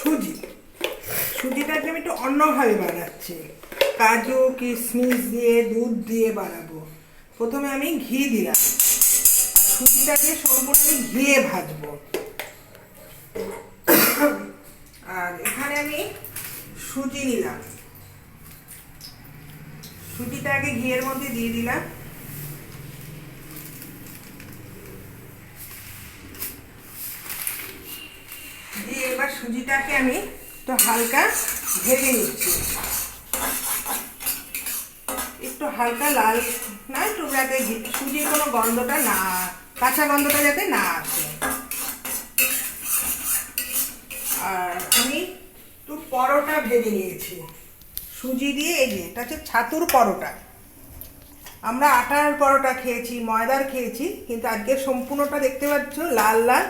সুজি। সুজিটাকে আমি একটু অন্যভাবে বানাচ্ছি। কাজু, কিশমিশ দিয়ে, দুধ দিয়ে বানাবো। প্রথমে আমি ঘি দিলাম। সুজিটাকে সম্পূর্ণ আমি ঘিয়ে ভাজবো। আর এখানে আমি সুজি নিলাম। সুজিটাকে ঘিয়ের মধ্যে দিয়ে দিলাম দিয়ে এবার সুজিটাকে আমি একটু হালকা ভেজে নিচ্ছি। একটু হালকা লাল না, একটু যাতে সুজির কোনো গন্ধটা না, কাঁচা গন্ধটা যাতে না আসে। আর আমি একটু পরোটা ভেজে নিয়েছি। সুজি দিয়ে এই যে, এটা হচ্ছে ছাতুর পরোটা। আমরা আটার পরোটা খেয়েছি, ময়দার খেয়েছি, কিন্তু আজকে সম্পূর্ণটা দেখতে পাচ্ছ লাল লাল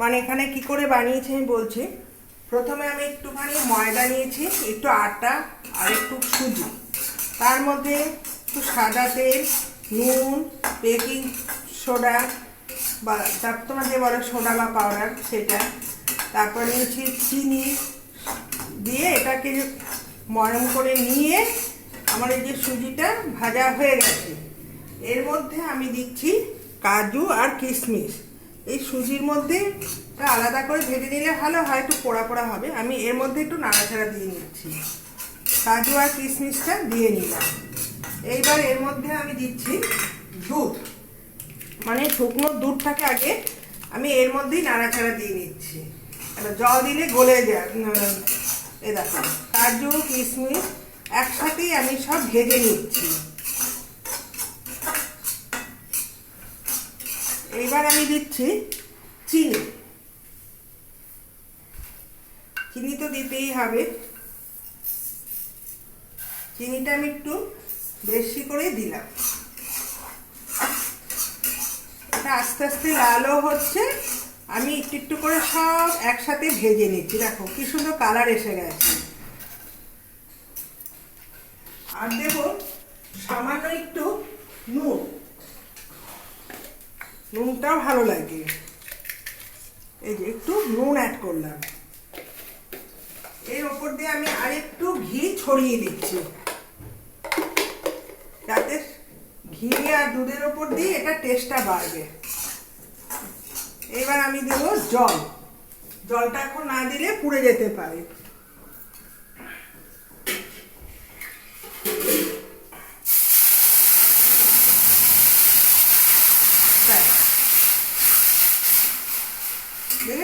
মানে এখানে কি করে বানিয়েছি আমি বলছি, প্রথমে আমি একটুখানি ময়দা নিয়েছি, একটু আটা আর একটু সুজি। তার মধ্যে একটু সাদা তেল, নুন, বেকিং সোডা বা তারপর তোমরা যে বলো সোডা বা পাউডার সেটা। তারপর নিয়েছি চিনি দিয়ে এটাকে মরম করে নিয়ে আমার এই যে সুজিটা ভাজা হয়ে গেছে। এর মধ্যে আমি দিচ্ছি কাজু আর কিশমিশ। এই সুজির মধ্যে আলাদা করে ভেজে নিলে ভালো হয়, একটু পোড়া পোড়া হবে। আমি এর মধ্যে একটু নাড়াচাড়া দিয়ে নিচ্ছি। কাজু আর কিশমিশটা দিয়ে নিলাম। এইবার এর মধ্যে আমি দিচ্ছি দুধ মানে শুকনো দুধটাকে আগে আমি এর মধ্যেই নাড়াচাড়া দিয়ে নিচ্ছি। জল দিলে গলে যায় এ দেখো, কাজু, কিশমিশ একসাথেই আমি সব ভেজে নিচ্ছি। এইবার আমি দিচ্ছি চিনি। চিনি তো দিতেই হবে। চিনিটা আমি একটু বেশি করে দিলাম। এটা আস্তে আস্তে লালও হচ্ছে। আমি একটু একটু করে সব একসাথে ভেজে নিচ্ছি। দেখো, কি সুন্দর কালার এসে গেছে। আর দেব সামান্য একটু নুন। নুনটাও ভালো লাগে। এই যে একটু নুন অ্যাড করলাম। এর ওপর দিয়ে আমি আরেকটু ঘি ছড়িয়ে দিচ্ছি। যাতে ঘি আর দুধের ওপর দিয়ে এটা টেস্টটা বাড়বে। এবার আমি দেব জল। জলটা এখন না দিলে পুড়ে যেতে পারে ব্যাস।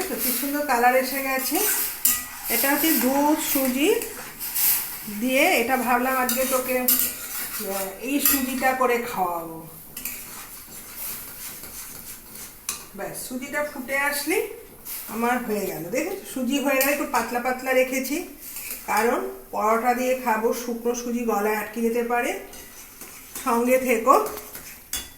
দেখেছ কি সুন্দর কালার এসে গেছে। এটা হচ্ছে দুধ, সুজি দিয়ে এটা ভাবলাম আজকে তোকে এই সুজিটা করে খাওয়াবো। ব্যাস, সুজিটা ফুটে আসলে আমার হয়ে গেল। দেখেছ সুজি হয়ে গেলে একটু পাতলা পাতলা রেখেছি, কারণ পরোটা দিয়ে খাব, শুকনো সুজি গলায় আটকে যেতে পারে। সঙ্গে থেকো।